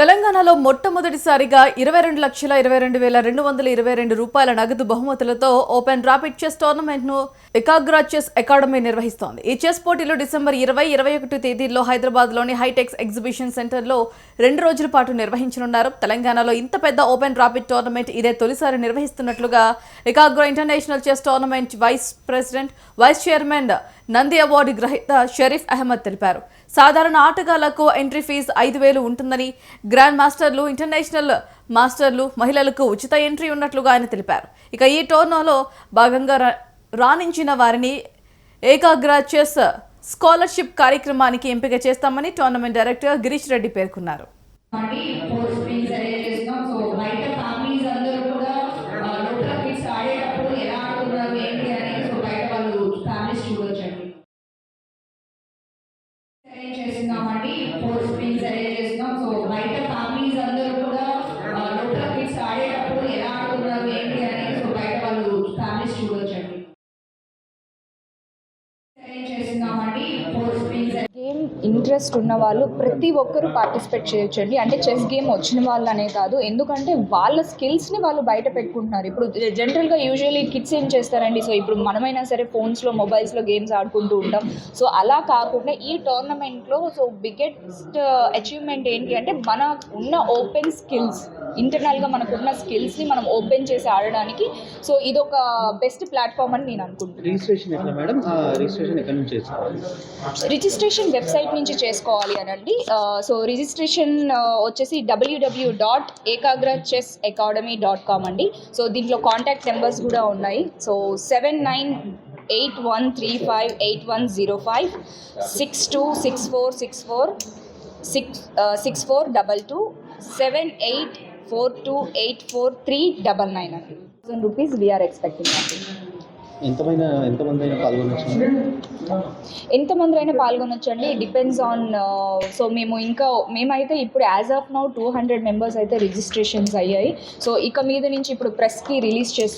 తెలంగాణలో మొట్టమొదటిసారిగా ఇరవై రెండు లక్షల ఇరవై రెండు వేల రెండు వందల ఇరవై రెండు రూపాయల నగదు బహుమతులతో ఓపెన్ ర్యాపిడ్ చెస్ టోర్నమెంట్ను ఎకాగ్రా చెస్ అకాడమీ నిర్వహిస్తోంది. ఈ చెస్ పోటీలు డిసెంబర్ ఇరవై ఇరవై ఒకటి తేదీల్లో హైదరాబాద్లోని హైటెక్స్ ఎగ్జిబిషన్ సెంటర్లో రెండు రోజుల పాటు నిర్వహించనున్నారు. తెలంగాణలో ఇంత పెద్ద ఓపెన్ ర్యాపిడ్ టోర్నమెంట్ ఇదే తొలిసారి నిర్వహిస్తున్నట్లుగా Ekagra international chess tournament vice president vice chairman Nandi award గ్రహీత షరీఫ్ అహ్మద్ తెలిపారు. సాధారణ ఆటగాళ్ళకు ఎంట్రీ ఫీజు ఐదు వేలు ఉంటుందని గ్రాండ్ మాస్టర్లు ఇంటర్నేషనల్ మాస్టర్లు మహిళలకు ఉచిత ఎంట్రీ ఉన్నట్లుగా ఆయన తెలిపారు. ఇక ఈ టోర్నోలో భాగంగా రాణించిన వారిని ఏకాగ్ర చెస్ స్కాలర్షిప్ కార్యక్రమానికి ఎంపిక చేస్తామని టోర్నమెంట్ డైరెక్టర్ గిరీష్ రెడ్డి పేర్కొన్నారు. చేస్తున్నామండి ఫోర్ స్ప్రింగ్స్ అరేంజ్ చేస్తున్నాం. సో బయట ఫ్యామిలీస్ అందరూ కూడా ఆ, కిడ్స్ ఆడేటప్పుడు ఎలా ఆడుతున్నారు ఏంటి అని సో బయట వాళ్ళు ఫ్యామిలీస్ చూడొచ్చండి. అరేంజ్ చేస్తున్నామండి ఫోర్ స్ప్రింగ్స్ ఇంట్రెస్ట్ ఉన్న వాళ్ళు ప్రతి ఒక్కరూ పార్టిసిపేట్ చేయొచ్చండి. అంటే చెస్ గేమ్ వచ్చిన వాళ్ళు అనే కాదు. ఎందుకంటే వాళ్ళ స్కిల్స్ని వాళ్ళు బయట పెట్టుకుంటున్నారు. ఇప్పుడు జనరల్గా యూజువల్లీ కిడ్స్ ఏం చేస్తారండి? సో ఇప్పుడు మనమైనా సరే ఫోన్స్లో మొబైల్స్లో గేమ్స్ ఆడుకుంటూ ఉంటాం. సో అలా కాకుండా ఈ టోర్నమెంట్లో సో బిగ్గెస్ట్ అచీవ్మెంట్ ఏంటి అంటే మన ఉన్న ఓపెన్ స్కిల్స్. ఇంటర్నల్గా మనకున్న స్కిల్స్ని మనం ఓపెన్ చేసి ఆడడానికి. సో ఇదొక బెస్ట్ ప్లాట్ఫామ్ అని నేను అనుకుంటున్నాను. రిజిస్ట్రేషన్ వెబ్సైట్ నుంచి చేసుకోవాలి అనండి. సో రిజిస్ట్రేషన్ వచ్చేసి W W dot Ekagra chess academy dot com అండి. సో దీంట్లో కాంటాక్ట్ నెంబర్స్ కూడా ఉన్నాయి. So seven nine eight one three five eight one zero five six two six four six four six six four double two seven eight four two eight four three double nine అండి. Thousand rupees we are expecting అండి ఎంతమైన ఎంతమంది అయినా పాల్గొనొచ్చు ఎంతమంది అయినా పాల్గొనొచ్చండి depends on so మేము ఇంకా మేమైతే ఇప్పుడు as of now two hundred members అయితే రిజిస్ట్రేషన్స్ అయ్యాయి. సో ఇక మీద నుంచి ఇప్పుడు ప్రెస్కి రిలీజ్ చేస్తాం